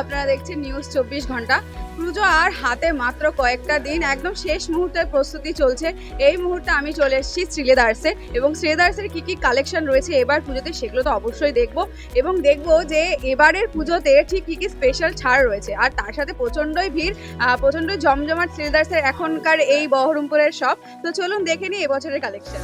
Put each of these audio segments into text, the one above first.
আপনারা দেখছেন নিউজ চব্বিশ ঘণ্টা। পুজো আর হাতে মাত্র কয়েকটা দিন, একদম শেষ মুহূর্তের প্রস্তুতি চলছে। এই মুহূর্তে আমি চলে এসেছি শ্রীলেদার্সে এবং শ্রীলেদার্সের কি কি কালেকশন রয়েছে এবার পুজোতে সেগুলো তো অবশ্যই দেখব এবং দেখব যে এবারের পুজোতে ঠিক কী কী স্পেশাল ছাড় রয়েছে। আর তার সাথে প্রচণ্ডই ভিড় প্রচণ্ডই জমজমাট শ্রীলেদার্সের এখনকার এই বহরমপুরের শপ তো চলুন দেখে নিই এবছরের কালেকশন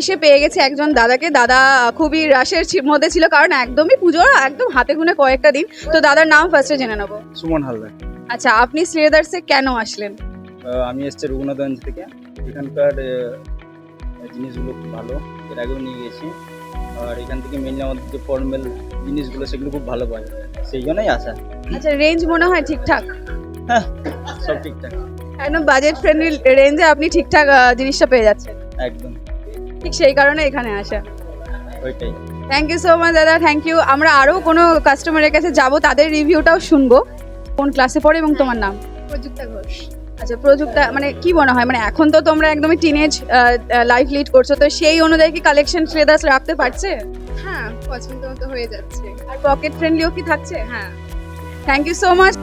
এসে পেয়ে গেছে একজন দাদাকে। দাদা খুবই রাশের মধ্যে ছিল কারণ একদমই পুজো একদম হাতে গুনে কয়েকটা দিন। তো দাদার নাম ফার্স্টে জেনে নেব। সুমন হালদার। আচ্ছা আপনি শ্রীলেদার্সে কেন আসলেন? আমি এসছি রঘুনাথগঞ্জ থেকে। এখানকার জিনিসগুলো খুব ভালো। এর আগেও নিয়ে গেছি। আর এখান থেকে মেনলি আমাদের যে ফর্মাল জিনিসগুলো সেগুলো খুব ভালো পাই সেই জন্যই আসা। আচ্ছা রেঞ্জ মনে হয় ঠিকঠাক? হ্যাঁ সব ঠিকঠাক। একদম বাজেট ফ্রেন্ডলি রেঞ্জে আপনি ঠিকঠাক জিনিসটা পেয়ে যাচ্ছেন। একদম। ঠিক সেই কারণে এখানে আসা। ওইটাই। থ্যাংক ইউ সো মাচ দাদা। থ্যাংক ইউ আমরা আরও কোনো কাস্টমারের কাছে যাব তাদের রিভিউটাও শুনব কোন ক্লাসে পড়ে এবং তোমার নাম। প্রযুক্তা ঘোষ। আচ্ছা প্রযুক্তা মানে কি মনে হয়? মানে এখন তো তোমরা একদমই টিনেজ লাইফ লিড করছ তো সেই অনুযায়ী কি কালেকশন শ্রেদাস রাখতে পারছে? হ্যাঁ পছন্দ মতো হয়ে যাচ্ছে। আর পকেট ফ্রেন্ডলিও কি থাকছে? হ্যাঁ। Thank you so much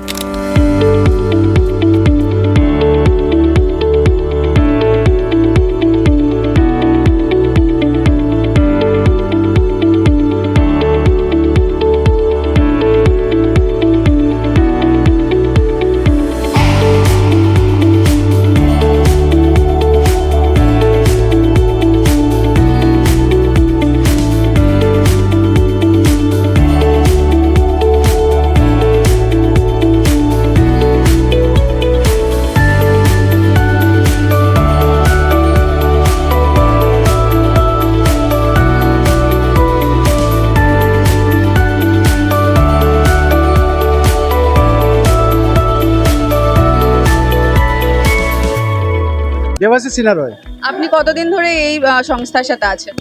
Debashis Sinha Roy. আপনি কতদিন ধরে এই সংস্থার সাথে আছেন?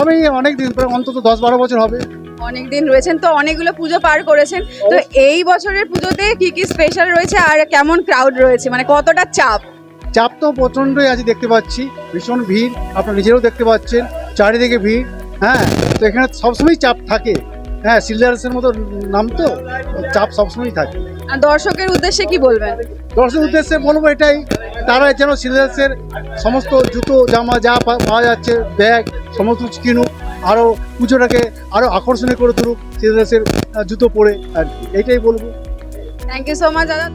আমি অনেক দিন অন্তত দশ বারো বছর হবে। অনেক দিন রয়েছেন তো অনেকগুলো পুজো পার করেছেন। তো এই বছরের পুজোতে কি কি স্পেশাল রয়েছে আর কেমন ক্রাউড রয়েছে? মানে কতটা চাপ? চাপ তো প্রচণ্ডই আজ দেখতে পাচ্ছি। ভীষণ ভিড় আপনার নিজেরও দেখতে পাচ্ছেন চারিদিকে ভিড় হ্যাঁ? তো এখানে সবসময় চাপ থাকে। হ্যাঁ সিলিয়ার্সের মতো নাম তো চাপ সবসময় থাকে। আর দর্শকের উদ্দেশ্যে কি বলবেন? দর্শকের উদ্দেশ্যে বলব এটাই তারা যেন সিলিয়ার্সের সমস্ত জুতো জামা যা পাওয়া যাচ্ছে ব্যাগ সমস্ত কিছু কিনুক আরও পুজোটাকে আরও আকর্ষণীয় করে তুলুক সিলিয়ার্সের জুতো পরে আর কি। এইটাই বলব। থ্যাংক ইউ সো মাচ দাদা।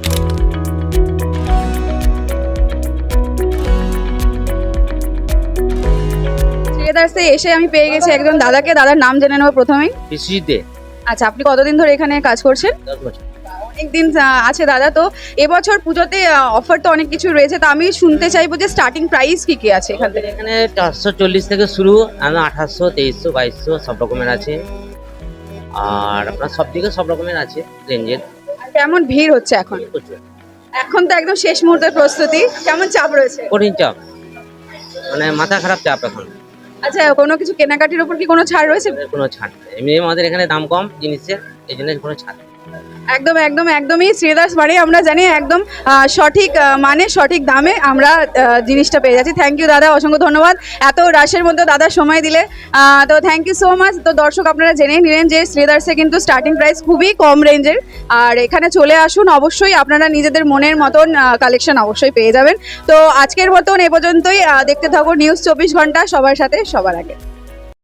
শ্রীদার্সে এসে আমি পেয়ে গেছি একজন দাদাকে দাদার নাম জেনে নেব প্রথমেই। আচ্ছা আপনি কতদিন ধরে এখানে কাজ করছেন? দশ বছর। অনেকদিন আছে দাদা তো। এবছর পুজোতে অফার তো অনেক কিছু রয়েছে তো আমি শুনতে চাইব যে স্টার্টিং প্রাইস কি কি আছে এখান থেকে? এখানে চারশো চল্লিশ থেকে শুরু আমি আঠাশশো তেইশশো বাইশশো সব রকমের আছে। আর আপনার সব দিকে সব রকমের আছে রেঞ্জের কেমন ভিড় হচ্ছে এখন? এখন তো একদম শেষ মুহূর্তের প্রস্তুতি। কেমন চাপ রয়েছে? কঠিন চাপ। মানে মাথা খারাপ চাপ এখন। আচ্ছা কোনো কিছু কেনাকাটির উপর কি কোনো ছাড় রয়েছে? কোনো ছাড় এমনি আমাদের এখানে দাম কম জিনিসের এই জন্য কোনো ছাড়। একদম একদম, একদমই শ্রীদাস মানে আমরা জানি একদম সঠিক মানে সঠিক দামে আমরা জিনিসটা পেয়ে যাচ্ছি। থ্যাংক ইউ দাদা, অসংখ্য ধন্যবাদ। এত রাশের মধ্যে দাদা সময় দিলে। তো থ্যাংক ইউ সো মাচ তো দর্শক আপনারা জেনে নিলেন যে শ্রীদার্সে কিন্তু স্টার্টিং প্রাইস খুবই কম রেঞ্জের আর এখানে চলে আসুন। অবশ্যই আপনারা নিজেদের মনের মতন কালেকশন অবশ্যই পেয়ে যাবেন। তো আজকের মতন এ পর্যন্তই। দেখতে থাকব নিউজ চব্বিশ ঘণ্টা সবার সাথে, সবার আগে।